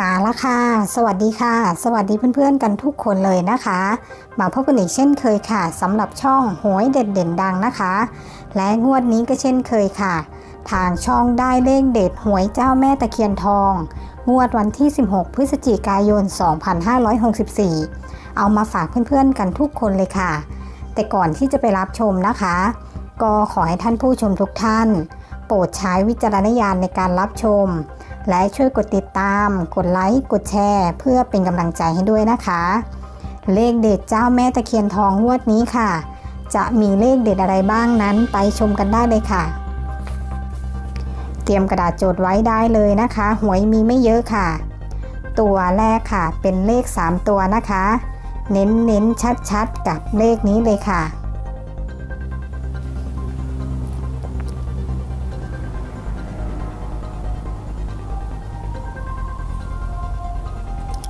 มาแล้วค่ะ สวัสดีค่ะ สวัสดีเพื่อนๆกันทุกคนเลยนะคะ มาพบกันอีกเช่นเคยค่ะสำหรับช่องหวยเด็ดเด่นดังนะคะ และงวดนี้ก็เช่นเคยค่ะ ทางช่องได้เลขเด็ดหวยเจ้าแม่ตะเคียนทอง งวดวันที่ 16 พฤศจิกายน 2564 เอามาฝากเพื่อนๆกันทุกคนเลยค่ะ แต่ก่อนที่จะไปรับชมนะคะ ก็ขอให้ท่านผู้ชมทุกท่าน โปรดใช้วิจารณญาณในการรับชม และช่วยกดติดตาม กดไลค์ กดแชร์ เพื่อเป็นกำลังใจให้ด้วยนะคะ เลขเด็ดเจ้าแม่ตะเคียนทองงวดนี้ค่ะ จะมีเลขเด็ดอะไรบ้างนั้นไปชมกันได้เลยค่ะ เตรียมกระดาษโจทย์ไว้ได้เลยนะคะ หวยมีไม่เยอะค่ะ ตัวแรกค่ะเป็นเลข 3 ตัวนะคะ เน้นเน้นชัดๆ กับเลขนี้เลยค่ะ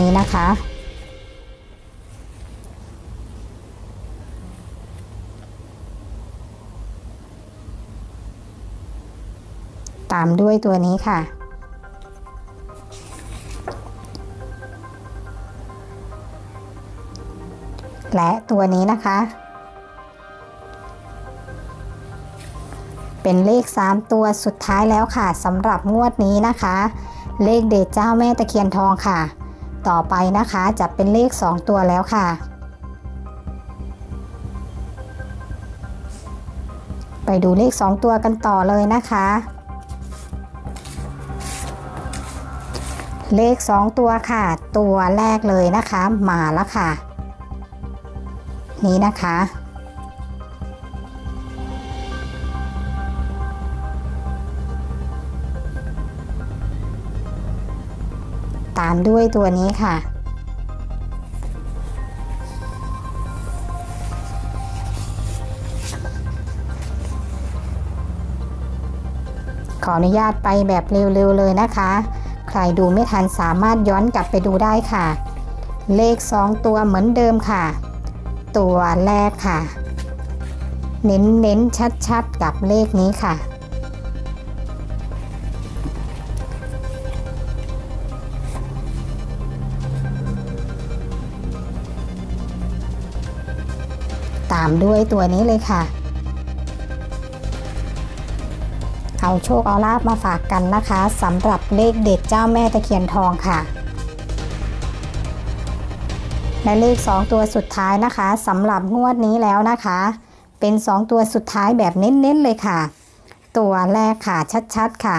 นี้นะคะ ตามด้วยตัวนี้ค่ะ และตัวนี้นะคะ เป็นเลข 3 ตัวสุดท้ายแล้วค่ะสำหรับงวดนี้นะคะ เลขเดชเจ้าแม่ตะเคียนทองค่ะ ต่อไปนะคะจะเป็นเลข 2 ตัวแล้วค่ะ ไปดูเลข 2 ตัวกันต่อเลยนะคะ เลข 2 ตัวค่ะ ตัวแรกเลยนะคะ มาแล้วค่ะ นี้นะคะ ตามด้วยตัวนี้ค่ะ ขออนุญาตไปแบบเร็วๆเลยนะคะ ใครดูไม่ทันสามารถย้อนกลับไปดูได้ค่ะ เลข 2 ตัวเหมือนเดิมค่ะ ตัวแรกค่ะ เน้นเน้นชัดชัดๆกับเลขนี้ค่ะ ตามด้วยตัวนี้เลยค่ะ เอาโชคเอาลาบมาฝากกันนะคะสำหรับเลขเด็ดเจ้าแม่ตะเคียนทองค่ะ และเลข 2 ตัวสุดท้ายนะคะสำหรับงวดนี้แล้วนะคะ เป็น 2 ตัวสุดท้ายแบบเน้นๆเลยค่ะ ตัวแรกค่ะชัดๆค่ะ